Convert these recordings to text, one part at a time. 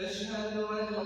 أشهد أن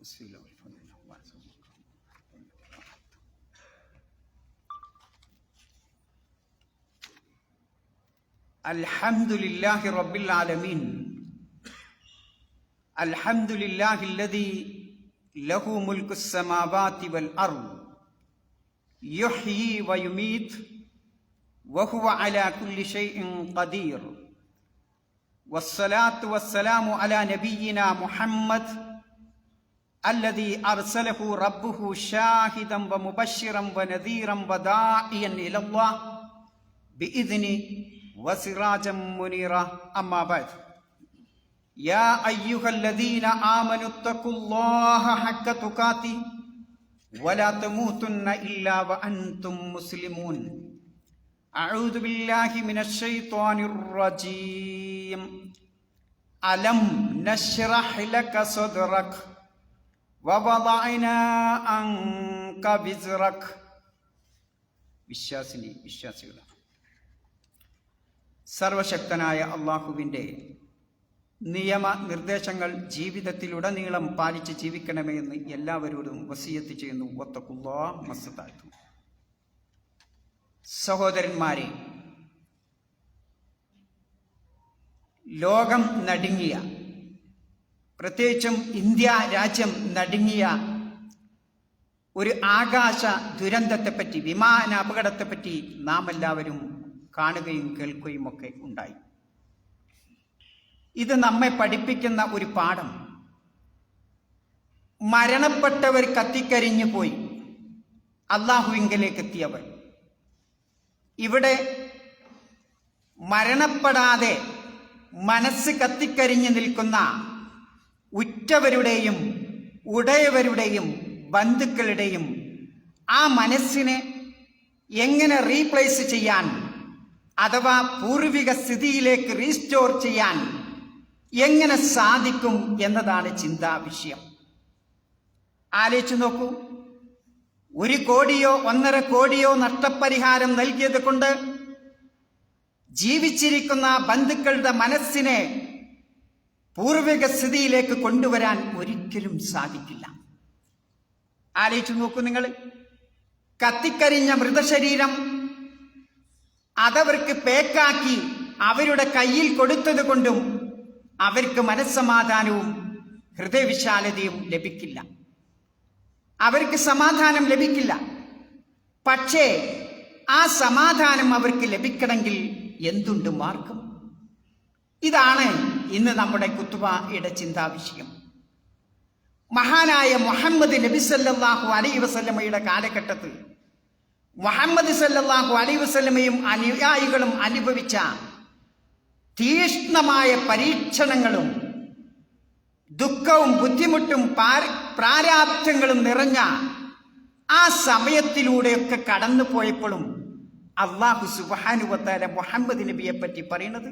والحمد لله والصلاة الحمد لله رب العالمين. الحمد لله الذي له ملك السماوات والأرض. يحيي ويميت وهو على كل شيء قدير. والصلاة والسلام على نبينا محمد അല്ലതി അർസലഹു റബ്ബുഹു ഷാഹിദം വ മുബശ്ശിറം വ നദീറം വ ദാഇയൻ ഇലല്ലാഹ് ബിഇദ്നി വ സിറാജം മുനീറ. അമ്മാ ബഅദ്. യാ അയ്യുഹല്ലദീന ആമനു തഖുല്ലാഹ ഹക്ക തുഖാതി വലാ തമൂതുന്ന ഇല്ലാ വ അൻതും മുസ്ലിമൂൻ. അഊദു ബില്ലാഹി മിനശ് ശൈത്വാനിർ റജീം. അലം നശ്റഹ് ലക വബദഅനാ അങ്ക വിസ്റക്. വിശ്വാസിനി വിശ്വാസികൾ സർവശക്തനായ അള്ളാഹുവിന്റെ നിയമ നിർദ്ദേശങ്ങൾ ജീവിതത്തിലുടനീളം പാലിച്ച് ജീവിക്കണമെന്ന് എല്ലാവരോടും വസീയത്ത് ചെയ്യുന്നു. ഒത്തക്കുള്ള മസ്താത്തു. സഹോദരന്മാരെ ലോകം നടുങ്ങിയ പ്രത്യേകിച്ചും ഇന്ത്യ രാജ്യം നടുങ്ങിയ ഒരു ആകാശ ദുരന്തത്തെപ്പറ്റി വിമാന അപകടത്തെപ്പറ്റി നാം എല്ലാവരും കാണുകയും കേൾക്കുകയും ഒക്കെ ഉണ്ടായി. ഇത് നമ്മെ പഠിപ്പിക്കുന്ന ഒരു പാഠം. മരണപ്പെട്ടവർ കത്തിക്കരിഞ്ഞു പോയി. അള്ളാഹുവിങ്കലേക്ക് എത്തിയവർ ഇവിടെ മരണപ്പെടാതെ മനസ്സ് കത്തിക്കരിഞ്ഞു നിൽക്കുന്ന ഉറ്റവരുടെയും ഉടയവരുടെയും ബന്ധുക്കളുടെയും ആ മനസ്സിനെ എങ്ങനെ റീപ്ലേസ് ചെയ്യാൻ അഥവാ പൂർവിക സ്ഥിതിയിലേക്ക് റീസ്റ്റോർ ചെയ്യാൻ എങ്ങനെ സാധിക്കും എന്നതാണ് ചിന്താ വിഷയം. ആലോചിച്ചു നോക്കൂ. ഒരു കോടിയോ ഒന്നര കോടിയോ നഷ്ടപരിഹാരം നൽകിയത് കൊണ്ട് ജീവിച്ചിരിക്കുന്ന ബന്ധുക്കളുടെ മനസ്സിനെ പൂർവിക സ്ഥിതിയിലേക്ക് കൊണ്ടുവരാൻ ഒരിക്കലും സാധിക്കില്ല. ആലോചിച്ചു നോക്കൂ നിങ്ങൾ. കത്തിക്കരിഞ്ഞ മൃതശരീരം അതവർക്ക് പേക്കാക്കി അവരുടെ കയ്യിൽ കൊടുത്തത് കൊണ്ടും അവർക്ക് മനസ്സമാധാനവും ഹൃദയവിശാലതയും ലഭിക്കില്ല. അവർക്ക് സമാധാനം ലഭിക്കില്ല. പക്ഷേ ആ സമാധാനം അവർക്ക് ലഭിക്കണമെങ്കിൽ എന്തുണ്ട് മാർഗം? ഇതാണ് ഇന്ന് നമ്മുടെ കുത്തുബയുടെ ചിന്താവിഷയം മഹാനായ മുഹമ്മദ് നബി സല്ലാഹു അലൈ വസല്ലമയുടെ കാലഘട്ടത്തിൽ മുഹമ്മദ് സല്ലാഹു അലൈ വസല്ലമയും അനുയായികളും അനുഭവിച്ച തീഷ്ണമായ പരീക്ഷണങ്ങളും ദുഃഖവും ബുദ്ധിമുട്ടും പാര- പ്രാരാബ്ധങ്ങളും നിറഞ്ഞ ആ സമയത്തിലൂടെയൊക്കെ കടന്നു പോയപ്പോഴും അള്ളാഹു സുബാനുവത്താല മുഹമ്മദ് നബിയെ പറ്റി പറയുന്നത്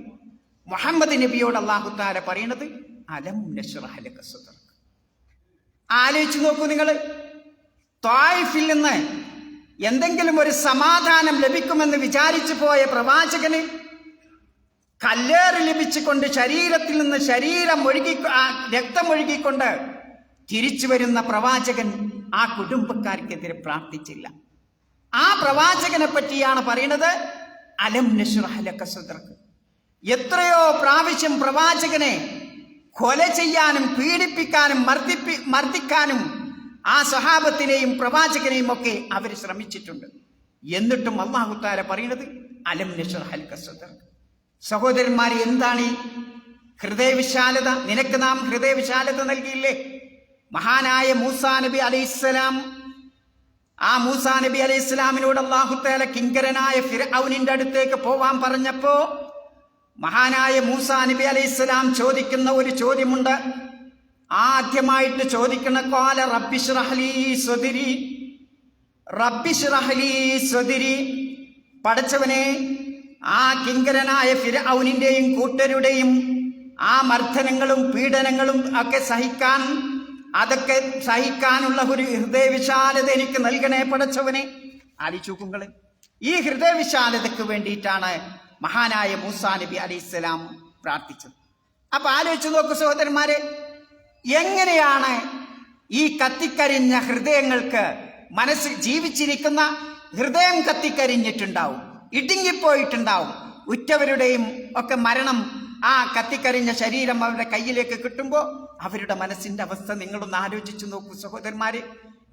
മുഹമ്മദ് നബിയോട് അള്ളാഹു താല പറയുന്നത് അലം നഷ്റഹലക സദറക. ആലോചിച്ച് നോക്കൂ നിങ്ങൾ തായിഫിൽ നിന്ന് എന്തെങ്കിലും ഒരു സമാധാനം ലഭിക്കുമെന്ന് വിചാരിച്ചു പോയ പ്രവാചകന് കല്ലേറ് ലഭിച്ചുകൊണ്ട് ശരീരത്തിൽ നിന്ന് ശരീരം ഒഴുകി രക്തം രക്തമൊഴുകിക്കൊണ്ട് തിരിച്ചു വരുന്ന പ്രവാചകൻ ആ കുടുംബക്കാർക്കെതിരെ പ്രാർത്ഥിച്ചില്ല ആ പ്രവാചകനെ പറ്റിയാണ് പറയുന്നത് അലം നഷുറഹലക്കസുദർക്ക്. എത്രയോ പ്രാവശ്യം പ്രവാചകനെ കൊല ചെയ്യാനും പീഡിപ്പിക്കാനും മർദ്ദിപ്പി മർദ്ദിക്കാനും ആ സഹാബത്തിനെയും പ്രവാചകനെയും ഒക്കെ അവർ ശ്രമിച്ചിട്ടുണ്ട്. എന്നിട്ടും അള്ളാഹുത്താര പറയുന്നത് അലം നിഷർ സദറക. സഹോദരന്മാരെ എന്താണ് ഈ ഹൃദയവിശാലത? നിനക്ക് നാം ഹൃദയവിശാലത നൽകിയില്ലേ? മഹാനായ മൂസാ നബി അലൈഹിസ്സലാം ആ മൂസാ നബി അലൈഹി അള്ളാഹുത്താല കിങ്കരനായ ഫിർഔനിന്റെ അടുത്തേക്ക് പോവാൻ പറഞ്ഞപ്പോ മഹാനായ മൂസാ നബി അലൈഹി ചോദിക്കുന്ന ഒരു ചോദ്യമുണ്ട്. ആദ്യമായിട്ട് ചോദിക്കുന്ന കാല റബ്ബിഷ്റഹ്ലി സ്വദിരി. റബ്ബിഷ്റഹ്ലി സ്വദിരി. പഠിച്ചവനെ ആ കിങ്കരനായ ഫിർഔനിന്റെയും കൂട്ടരുടെയും ആ മർദ്ദനങ്ങളും പീഡനങ്ങളും ഒക്കെ സഹിക്കാൻ അതൊക്കെ സഹിക്കാനുള്ള ഒരു ഹൃദയവിശാലത എനിക്ക് നൽകണേ പടച്ചവനെ ആലോചിക്കുങ്ങൾ ഈ ഹൃദയവിശാലതയ്ക്ക് വേണ്ടിയിട്ടാണ് മഹാനായ മൂസാ നബി അലി അലൈഹിസ്സലാം പ്രാർത്ഥിച്ചത് അപ്പൊ ആലോചിച്ചു നോക്കൂ സഹോദരന്മാരെ എങ്ങനെയാണ് ഈ കത്തിക്കരിഞ്ഞ ഹൃദയങ്ങൾക്ക് മനസ്സിൽ ജീവിച്ചിരിക്കുന്ന ഹൃദയം കത്തിക്കരിഞ്ഞിട്ടുണ്ടാവും ഇടുങ്ങിപ്പോയിട്ടുണ്ടാവും ഉറ്റവരുടെയും ഒക്കെ മരണം ആ കത്തിക്കരിഞ്ഞ ശരീരം അവരുടെ കയ്യിലേക്ക് കിട്ടുമ്പോൾ അവരുടെ മനസ്സിന്റെ അവസ്ഥ നിങ്ങളൊന്ന് ആലോചിച്ചു നോക്കൂ സഹോദരന്മാരെ.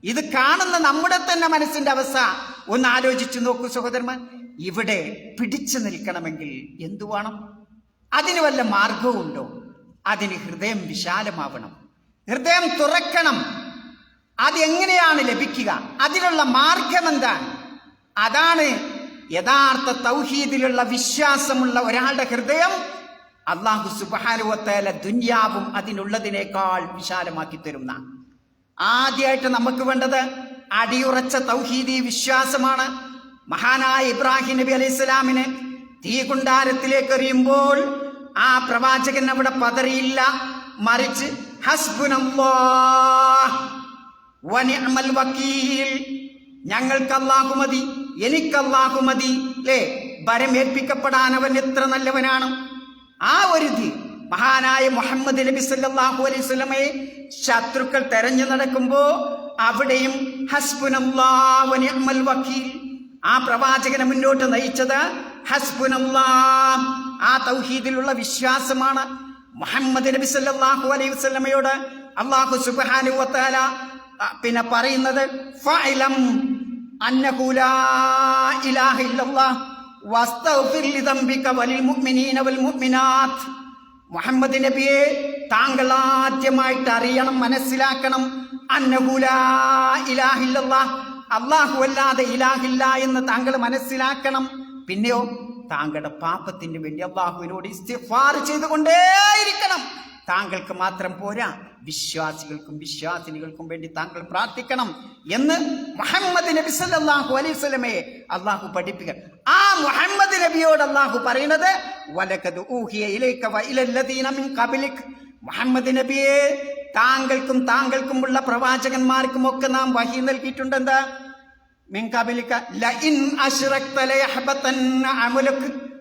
ഇത് കാണുന്ന നമ്മുടെ തന്നെ മനസ്സിന്റെ അവസ്ഥ. ഒന്ന് ആലോചിച്ചു നോക്കൂ സഹോദരന്മാർ. ഇവിടെ പിടിച്ചു നിൽക്കണമെങ്കിൽ എന്തു വേണം? അതിന് വല്ല മാർഗവുമുണ്ടോ അതിന് ഹൃദയം വിശാലമാവണം. ഹൃദയം തുറക്കണം. അതെങ്ങനെയാണ് ലഭിക്കുക? അതിനുള്ള മാർഗം എന്താണ് അതാണ് യഥാർത്ഥ തൗഹീദിലുള്ള വിശ്വാസമുള്ള ഒരാളുടെ ഹൃദയം. അള്ളാഹു സുബാനുവത്തേല ദുന്യാവും അതിനുള്ളതിനേക്കാൾ വിശാലമാക്കി തരുന്ന. ആദ്യമായിട്ട് നമുക്ക് വേണ്ടത് അടിയുറച്ച തൗഹീദി വിശ്വാസമാണ്. മഹാനായ ഇബ്രാഹിം നബി അലൈഹി സ്വലാമിന് തീ കുണ്ടാരത്തിലേക്ക് എറിയുമ്പോൾ ആ പ്രവാചകൻ അവിടെ പതറിയില്ല. മറിച്ച് ഞങ്ങൾക്ക് അല്ലാഹു മതി എനിക്ക് അല്ലാഹു മതി അല്ലേ ഭരമേൽപ്പിക്കപ്പെടാൻ അവൻ എത്ര നല്ലവനാണ്. ആ ഒരു തീ മഹാനായ മുഹമ്മദ് നബി സല്ലാഹു അലൈഹി വസല്ലമയെ ശത്രുക്കൾ തെരഞ്ഞു നടക്കുമ്പോ അവിടെയും ഹസ്ബുനല്ലാ വനിഅമൽ വക്കീൽ ആ പ്രവാചകനെ മുന്നോട്ട് നയിച്ചത് ആ തൗഹീദിലുള്ള വിശ്വാസമാണ് മുഹമ്മദ് നബി സല്ലാഹു അലൈഹി വസ്ലമയോട് അള്ളാഹു സുബ്ഹാനഹു വതആല പിന്നെ പറയുന്നത് മുഹമ്മദ് നബിയെ താങ്കൾ ആദ്യമായിട്ട് അറിയണം മനസ്സിലാക്കണം. അന്നഹു ലാ അല്ലാഹു അല്ലാതെ ഇലാഹില്ല എന്ന് താങ്കൾ മനസ്സിലാക്കണം. പിന്നെയോ താങ്കളുടെ പാപത്തിന് വേണ്ടി അള്ളാഹുവിനോട് ഇസ്തിഫാർ ചെയ്തുകൊണ്ടേയിരിക്കണം. താങ്കൾക്ക് മാത്രം പോരാ വിശ്വാസികൾക്കും വിശ്വാസിനികൾക്കും വേണ്ടി താങ്കൾ പ്രാർത്ഥിക്കണം എന്ന് മുഹമ്മദ് നബി സല്ലല്ലാഹു അലൈഹി വസല്ലമയെ അള്ളാഹു പഠിപ്പിക്കുക ആ മുഹമ്മദ് നബിയോട് അള്ളാഹു പറയുന്നത് വലക്കത് മുഹമ്മദ് നബിയെ താങ്കൾക്കും താങ്കൾക്കുമുള്ള പ്രവാചകന്മാർക്കും ഒക്കെ നാം വഹി നൽകിയിട്ടുണ്ട് എന്താ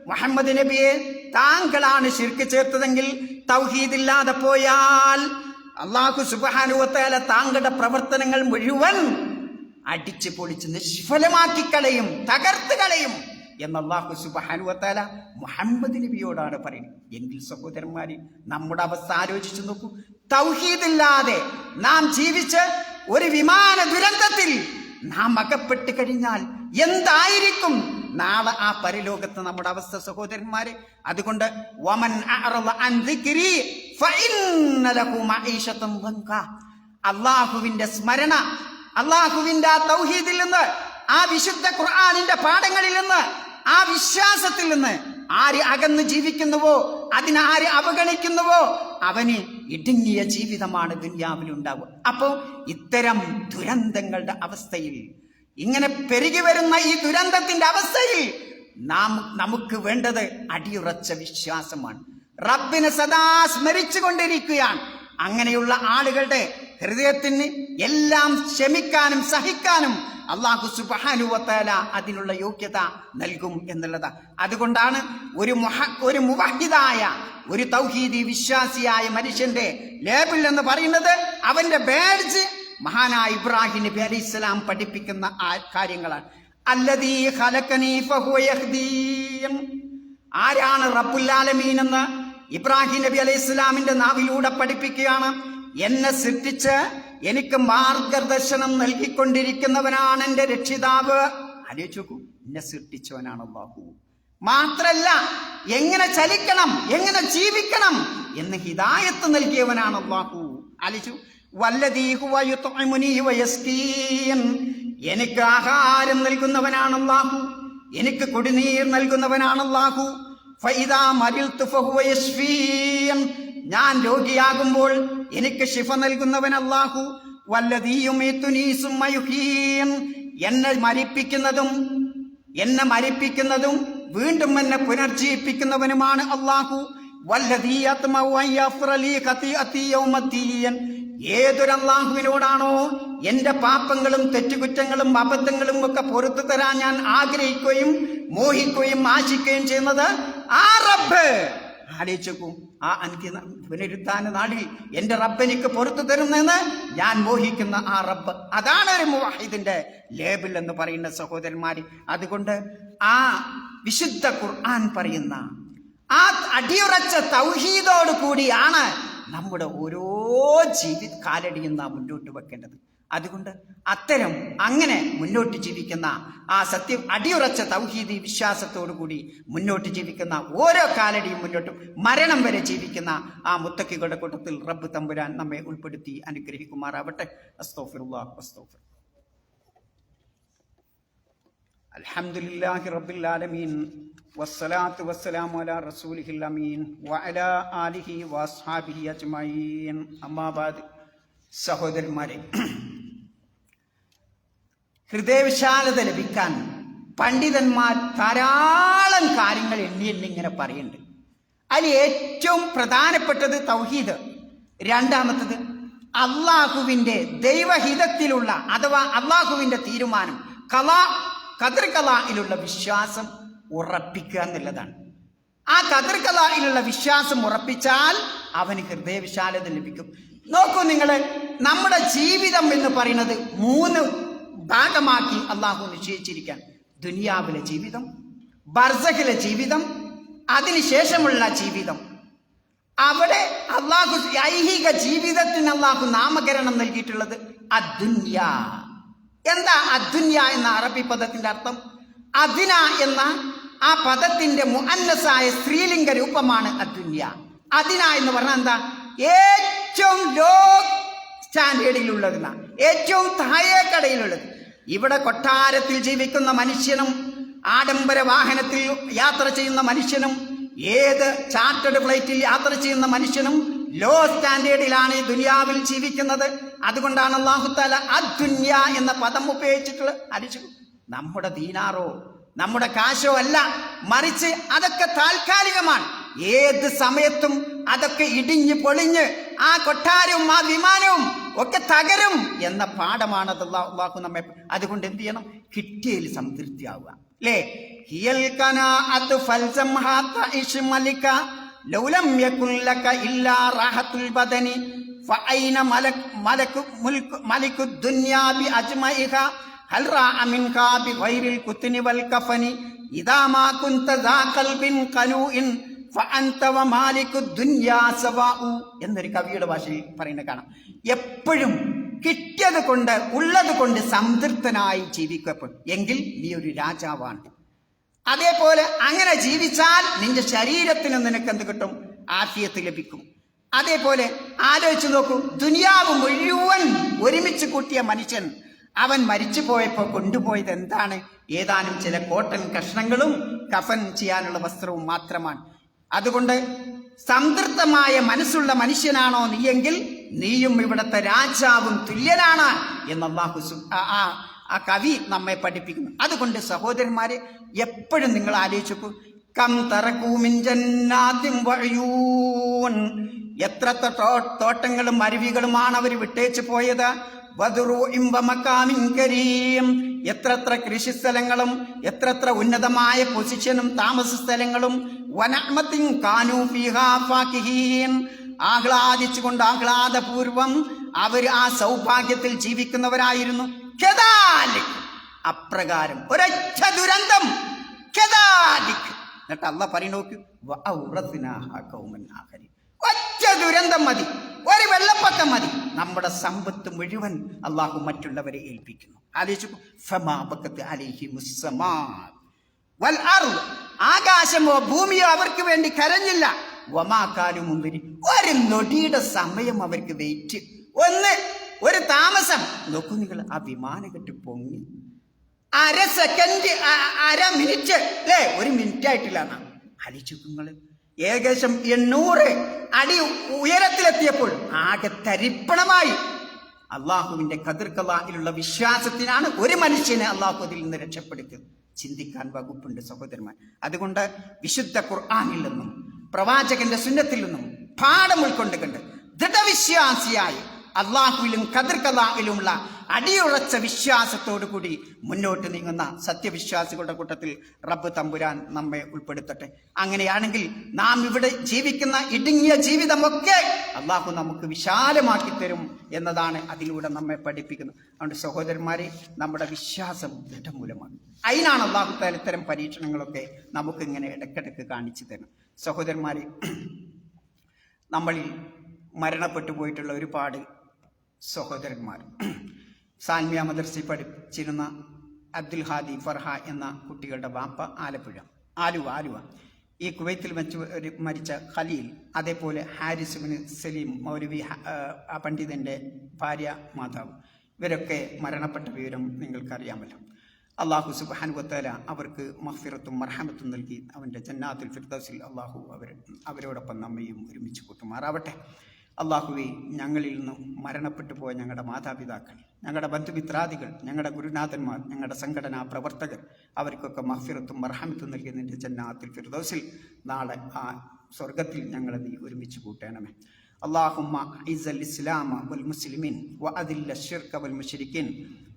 മുഹമ്മദ് നബിയെ താങ്കളാണ് ശിർക്ക് ചേർത്തതെങ്കിൽ തൗഹീദ് ഇല്ലാതെ പോയാൽ അള്ളാഹു സുബാനുവത്തേല താങ്കളുടെ പ്രവർത്തനങ്ങൾ മുഴുവൻ അടിച്ചു പൊളിച്ച് നിഷ്ഫലമാക്കി കളയും തകർത്ത് കളയും എന്ന് അള്ളാഹു സുബാനുവത്താല മുഹമ്മദ് നബിയോടാണ് പറയുന്നത്. എങ്കിൽ സഹോദരന്മാര് നമ്മുടെ അവസ്ഥ ആലോചിച്ചു നോക്കൂ. തൗഹീദില്ലാതെ നാം ജീവിച്ച് ഒരു വിമാന ദുരന്തത്തിൽ നാം അകപ്പെട്ട് കഴിഞ്ഞാൽ എന്തായിരിക്കും നാളെ ആ പരലോകത്ത് നമ്മുടെ അവസ്ഥ സഹോദരന്മാരെ അതുകൊണ്ട് വമൻ. അള്ളാഹുവിന്റെ സ്മരണ അള്ളാഹുവിന്റെ ആ തൗഹീദിൽ നിന്ന് ആ വിശുദ്ധ ഖുർആാനിന്റെ പാഠങ്ങളിൽ നിന്ന് ആ വിശ്വാസത്തിൽ നിന്ന് ആര് അകന്ന് ജീവിക്കുന്നുവോ അതിനാര് അവഗണിക്കുന്നുവോ അവന് ഇടുങ്ങിയ ജീവിതമാണ് ദുന്യാവിൽ ഉണ്ടാവുക അപ്പോ ഇത്തരം ദുരന്തങ്ങളുടെ അവസ്ഥയിൽ ഇങ്ങനെ പെരുകി വരുന്ന ഈ ദുരന്തത്തിന്റെ അവസ്ഥയിൽ നാം നമുക്ക് വേണ്ടത് അടിയുറച്ച വിശ്വാസമാണ്. റബ്ബിനെ സദാ സ്മരിച്ചു കൊണ്ടിരിക്കുകയാണ് അങ്ങനെയുള്ള ആളുകളുടെ ഹൃദയത്തിന് എല്ലാം ക്ഷമിക്കാനും സഹിക്കാനും അള്ളാഹു സുബാനുവത്താല അതിനുള്ള യോഗ്യത നൽകും എന്നുള്ളത്. അതുകൊണ്ടാണ് ഒരു മുഹ ഒരു മുവഹിദായ ഒരു തൗഹീദി വിശ്വാസിയായ മനുഷ്യന്റെ ലേബിൾ എന്ന് പറയുന്നത് അവന്റെ ബാഡ്ജ് മഹാനായ ഇബ്രാഹിം നബി അലി ഇസ്ലാം പഠിപ്പിക്കുന്ന ആ കാര്യങ്ങളാണ്. ആരാണ് റബ്ബുല്ലാലമീൻ എന്ന് ഇബ്രാഹിം നബി അലൈഹി ഇസ്ലാമിന്റെ നാവിലൂടെ പഠിപ്പിക്കുകയാണ്. എന്നെ സൃഷ്ടിച്ച് എനിക്ക് മാർഗദർശനം നൽകിക്കൊണ്ടിരിക്കുന്നവനാണ് എന്റെ രക്ഷിതാവ്. ആലോചിച്ചു എന്നെ സൃഷ്ടിച്ചവനാണ് അള്ളാഹു. മാത്രല്ല എങ്ങനെ ചലിക്കണം എങ്ങനെ ജീവിക്കണം എന്ന് ഹിതായത്ത് നൽകിയവനാണ് അള്ളാഹു. ആലോചിച്ചു എനിക്ക് ആഹാരം നൽകുന്നവനാണ് അള്ളാഹു. എനിക്ക് കുടിനീർ നൽകുന്നവനാണ് അള്ളാഹു. ഫൈദാ. ഞാൻ രോഗിയാകുമ്പോൾ എനിക്ക് ശിഫ നൽകുന്നവൻ അള്ളാഹു വല്ലതീയും. എന്നെ മരിപ്പിക്കുന്നതും എന്നെ മരിപ്പിക്കുന്നതും വീണ്ടും എന്നെ പുനർജീവിപ്പിക്കുന്നവനുമാണ് അള്ളാഹു ഏതൊരല്ലാഹുവിനോടാണോ എന്റെ പാപ്പങ്ങളും തെറ്റുകുറ്റങ്ങളും അബദ്ധങ്ങളും ഒക്കെ പൊറത്തു തരാൻ ഞാൻ ആഗ്രഹിക്കുകയും മോഹിക്കുകയും ആശിക്കുകയും ചെയ്യുന്നത്? ആ റബ്ബ്! ആലോചിക്കും ആ അന്ത്യ പുനരുദ്ധാന നാടിൽ എന്റെ റബ്ബെനിക്ക് പുറത്തു തരുന്നെന്ന് ഞാൻ മോഹിക്കുന്ന ആ റബ്ബ് അതാണ് ഒരു മുവാഹിദിന്റെ ലേബിൾ എന്ന് പറയുന്ന സഹോദരന്മാർ അതുകൊണ്ട് ആ വിശുദ്ധ ഖുർആൻ പറയുന്ന ആ അടിയുറച്ച തൗഹീദോട് കൂടിയാണ് നമ്മുടെ ഓരോ ജീവി കാലടിയും നാം മുന്നോട്ട് വെക്കേണ്ടത്. അതുകൊണ്ട് അത്തരം അങ്ങനെ മുന്നോട്ട് ജീവിക്കുന്ന ആ സത്യം അടിയുറച്ച തൗഹീദി കൂടി മുന്നോട്ട് ജീവിക്കുന്ന ഓരോ കാലടിയും മുന്നോട്ടും മരണം വരെ ജീവിക്കുന്ന ആ മുത്തക്കികളുടെ കൂട്ടത്തിൽ റബ്ബ് തമ്പുരാൻ നമ്മെ ഉൾപ്പെടുത്തി അനുഗ്രഹിക്കുമാറാവട്ടെ. അസ്തോഫിറുല്ലാ അസ്തോഫിർ അൽഹംദുലില്ലാഹി റബ്ബിൽ ആലമീൻ. വസ്സലാത്തു വസ്സലാമു അലാ റസൂലിഹിൽ അമീൻ. വഅലാ ആലിഹി വസ്ഹാബിഹി അജ്മഈൻ. അമ്മാ സഹോദരന്മാരെ ഹൃദയവിശാലത ലഭിക്കാൻ പണ്ഡിതന്മാർ ധാരാളം കാര്യങ്ങൾ എണ്ണി എണ്ണി ഇങ്ങനെ പറയുന്നുണ്ട്. അതിൽ ഏറ്റവും പ്രധാനപ്പെട്ടത് തൗഹീദ്. രണ്ടാമത്തത് അള്ളാഹുവിന്റെ ദൈവഹിതത്തിലുള്ള അഥവാ അള്ളാഹുവിന്റെ തീരുമാനം കലാ കതിർ കലയിലുള്ള വിശ്വാസം ഉറപ്പിക്കുക എന്നുള്ളതാണ്. ആ കതിർ കലയിലുള്ള വിശ്വാസം ഉറപ്പിച്ചാൽ അവന് ഹൃദയവിശാലത ലഭിക്കും. നോക്കൂ നിങ്ങൾ നമ്മുടെ ജീവിതം എന്ന് പറയുന്നത് മൂന്ന് ഭാഗമാക്കി അള്ളാഹു നിശ്ചയിച്ചിരിക്കാൻ. ദുനിയാവിലെ ജീവിതം ബർസഖിലെ ജീവിതം അതിനുശേഷമുള്ള ജീവിതം. അവിടെ അള്ളാഹു ഐഹിക ജീവിതത്തിന് അള്ളാഹു നാമകരണം നൽകിയിട്ടുള്ളത് അദ്ദുന്യ. എന്താ അദ്ദുന്യ എന്ന അറബി പദത്തിന്റെ അർത്ഥം? അദിന എന്ന ആ പദത്തിന്റെ മുഅന്നസായ സ്ത്രീലിംഗ രൂപമാണ് അദ്ദുന്യ. അദിന എന്ന് പറഞ്ഞാൽ എന്താ? ഏറ്റവും ലോ സ്റ്റാൻഡേർഡിലുള്ളതിനാണ് ഏറ്റവും താഴേക്കടയിലുള്ളത്. ഇവിടെ കൊട്ടാരത്തിൽ ജീവിക്കുന്ന മനുഷ്യനും ആഡംബര വാഹനത്തിൽ യാത്ര ചെയ്യുന്ന മനുഷ്യനും ഏത് ചാർട്ടേഡ് ഫ്ലൈറ്റിൽ യാത്ര ചെയ്യുന്ന മനുഷ്യനും ലോ സ്റ്റാൻഡേർഡിലാണ് ഈ ദുനിയാവിൽ ജീവിക്കുന്നത്. അതുകൊണ്ടാണ് അള്ളാഹുത്താല അദ്ദുന്യ എന്ന പദം ഉപയോഗിച്ചിട്ടുള്ള അരിച്ചു. നമ്മുടെ ദീനാറോ നമ്മുടെ കാശോ അല്ല മറിച്ച് അതൊക്കെ താൽക്കാലികമാണ്. ഏത് സമയത്തും അതൊക്കെ ഇടിഞ്ഞ് പൊളിഞ്ഞ് ആ കൊട്ടാരവും ആ വിമാനവും ഒക്കെ തകരും എന്ന പാഠമാണ് അള്ളാഹു നമ്മെ അതുകൊണ്ട് എന്ത് ചെയ്യണം? കിട്ടിയതിൽ സംതൃപ്തിയാവുക അല്ലേ? ഹിയൽ ഇല്ലാ ബദനി മലക് മലക് മുൽക് വൽ കഫനി ഇദാ മാ കുന്ത ദാ ഖൽബിൻ ഖനൂഇൻ ഫഅൻത വമാലിക്കു ദുനിയാ സവാഉ എന്നൊരു കവിയുടെ ഭാഷയിൽ പറയുന്ന കാണാം. എപ്പോഴും കിട്ടിയത് കൊണ്ട് ഉള്ളത് കൊണ്ട് സംതൃപ്തനായി ജീവിക്കപ്പെടും. എങ്കിൽ നീ ഒരു രാജാവാണ്. അതേപോലെ അങ്ങനെ ജീവിച്ചാൽ നിന്റെ ശരീരത്തിന് നിനക്ക് എന്ത് കിട്ടും? ആഫിയത്ത് ലഭിക്കും. അതേപോലെ ആലോചിച്ച് നോക്കൂ. ദുനിയാവ് മുഴുവൻ ഒരുമിച്ച് കൂട്ടിയ മനുഷ്യൻ അവൻ മരിച്ചു പോയപ്പോൾ കൊണ്ടുപോയത് എന്താണ്? ഏതാനും ചില കോട്ടൻ കഷ്ണങ്ങളും കഫൻ ചെയ്യാനുള്ള വസ്ത്രവും മാത്രമാണ്. അതുകൊണ്ട് സംതൃപ്തമായ മനസ്സുള്ള മനുഷ്യനാണോ നീയെങ്കിൽ നീയും ഇവിടുത്തെ രാജാവും തുല്യനാണ് എന്ന് ആ- ആ കവി നമ്മെ പഠിപ്പിക്കുന്നു. അതുകൊണ്ട് സഹോദരന്മാരെ എപ്പോഴും നിങ്ങൾ ആലോചിച്ചു കം തറക്കൂമിൻ ജന്നാത്തിൻ വഴയൂൻ എത്ര തോട്ടങ്ങളും അരുവികളുമാണ് അവർ വിട്ടേച്ചു പോയത്? കരീം. എത്രത്ര കൃഷിസ്ഥലങ്ങളും എത്രത്ര ഉന്നതമായ പൊസിഷനും താമസ സ്ഥലങ്ങളും വനമത്തിൻ കാനു ഫീഹാ ഫാക്കിഹീൻ. ആഹ്ലാദിച്ചുകൊണ്ട് ആഹ്ലാദപൂർവം അവർ ആ സൗഭാഗ്യത്തിൽ ജീവിക്കുന്നവരായിരുന്നു. അപ്രകാരം ഒരൊറ്റ ദുരന്തം. എന്നിട്ട് അല്ല പറയണോക്ക് ഒറ്റ ദുരന്തം മതി. ഒരു മതി. നമ്മുടെ സമ്പത്ത് മുഴുവൻ അള്ളാഹു മറ്റുള്ളവരെ ഏൽപ്പിക്കുന്നു. ആലോചിച്ചു. ആകാശമോ ഭൂമിയോ അവർക്ക് വേണ്ടി കരഞ്ഞില്ല. ഒമാക്കാലും മുമ്പിൽ ഒരു നൊടിയുടെ സമയം അവർക്ക് വെയിറ്റ്. ഒന്ന് ഒരു താമസം. നോക്കൂ നിങ്ങൾ ആ വിമാനം കെട്ടി പൊങ്ങി. അര സെക്കൻഡ് അര മിനിറ്റ് അല്ലേ ഒരു മിനിറ്റ് ആയിട്ടില്ല അലിച്ചുക്കുങ്ങൾ ഏകദേശം എണ്ണൂറ് അടി ഉയരത്തിലെത്തിയപ്പോൾ ആകെ തരിപ്പണമായി. അള്ളാഹുവിന്റെ കതിർക്കലാഹിലുള്ള വിശ്വാസത്തിനാണ് ഒരു മനുഷ്യനെ അള്ളാഹു അതിൽ നിന്ന് രക്ഷപ്പെടുത്തിയത്. ചിന്തിക്കാൻ വകുപ്പുണ്ട് സഹോദരന്മാർ. അതുകൊണ്ട് വിശുദ്ധ ഖുർആാനിൽ നിന്നും പ്രവാചകന്റെ സുന്നത്തിൽ നിന്നും പാഠം ഉൾക്കൊണ്ടുകൊണ്ട് ദൃഢവിശ്വാസിയായി അള്ളാഹുവിലും കതിർക്കലാഹിലുമുള്ള അടിയുറച്ച വിശ്വാസത്തോടു കൂടി മുന്നോട്ട് നീങ്ങുന്ന സത്യവിശ്വാസികളുടെ കൂട്ടത്തിൽ റബ്ബ് തമ്പുരാൻ നമ്മെ ഉൾപ്പെടുത്തട്ടെ. അങ്ങനെയാണെങ്കിൽ നാം ഇവിടെ ജീവിക്കുന്ന ഇടുങ്ങിയ ജീവിതമൊക്കെ അള്ളാഹു നമുക്ക് വിശാലമാക്കി തരും എന്നതാണ് അതിലൂടെ നമ്മെ പഠിപ്പിക്കുന്നത്. അതുകൊണ്ട് സഹോദരന്മാരെ നമ്മുടെ വിശ്വാസം ദൃഢമൂലമാണ്. അതിനാണ് അള്ളാഹു താല ഇത്തരം പരീക്ഷണങ്ങളൊക്കെ നമുക്ക് ഇങ്ങനെ ഇടയ്ക്കിടയ്ക്ക് കാണിച്ചു തരണം സഹോദരന്മാരെ നമ്മളിൽ മരണപ്പെട്ടു പോയിട്ടുള്ള ഒരുപാട് സഹോദരന്മാർ. സാൽമിയ മദർസി പഠിച്ചിരുന്ന അബ്ദുൽ ഹാദി ഫർഹ എന്ന കുട്ടികളുടെ വാപ്പ ആലപ്പുഴ. ആലുവ ആലുവ. ഈ കുവൈത്തിൽ വെച്ച് മരിച്ച ഖലീൽ അതേപോലെ ഹാരിസ് ബിൻ സലീം മൗലവി ആ പണ്ഡിതന്റെ ഭാര്യ മാതാവ്. ഇവരൊക്കെ മരണപ്പെട്ട വിവരം നിങ്ങൾക്കറിയാമല്ലോ. അള്ളാഹു സുബാനുവത്തല അവർക്ക് മഹ്ഫിറത്തും മർഹമത്തും നൽകി അവന്റെ ജന്നാത്തുൽ ഫിർദൗസിൽ അള്ളാഹു അവർ അവരോടൊപ്പം നമ്മയും ഒരുമിച്ച് കൂട്ടുമാറാവട്ടെ. അള്ളാഹുവെ ഞങ്ങളിൽ നിന്നും മരണപ്പെട്ടു പോയ ഞങ്ങളുടെ മാതാപിതാക്കൾ ഞങ്ങളുടെ ബന്ധുമിത്രാദികൾ ഞങ്ങളുടെ ഗുരുനാഥന്മാർ ഞങ്ങളുടെ സംഘടനാ പ്രവർത്തകർ അവർക്കൊക്കെ മഹ്ഫിറത്തും മർഹമത്തും നൽകി നിന്റെ ജന്നാത്തുൽ ഫിർദൗസിൽ നാളെ ആ സ്വർഗത്തിൽ ഞങ്ങളെ നീ ഒരുമിച്ച് കൂട്ടണമേ اللهم اعز الاسلام والمسلمين واذل الشرك والمشركين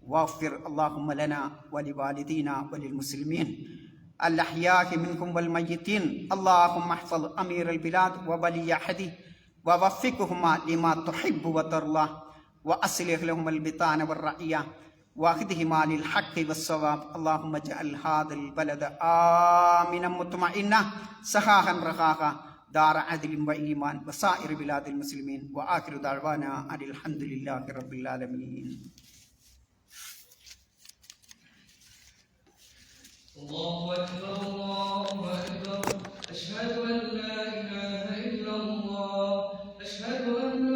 واغفر اللهم لنا ولوالدينا وللمسلمين الاحياء منكم والميتين اللهم احفظ امير البلاد وولي عهده ووفقهما لما تحب وترضى وأصلح لهم البطانة والرعية وأخذهما للحق والصواب. اللهم اجعل هذا البلد آمنا مطمئنا سخاء رخاء دار عدل وإيمان وسائر بلاد المسلمين. وآخر دعوانا أن الحمد لله رب العالمين. الله أكبر الله أكبر. أشهد أن لا إله إلا الله 海豚。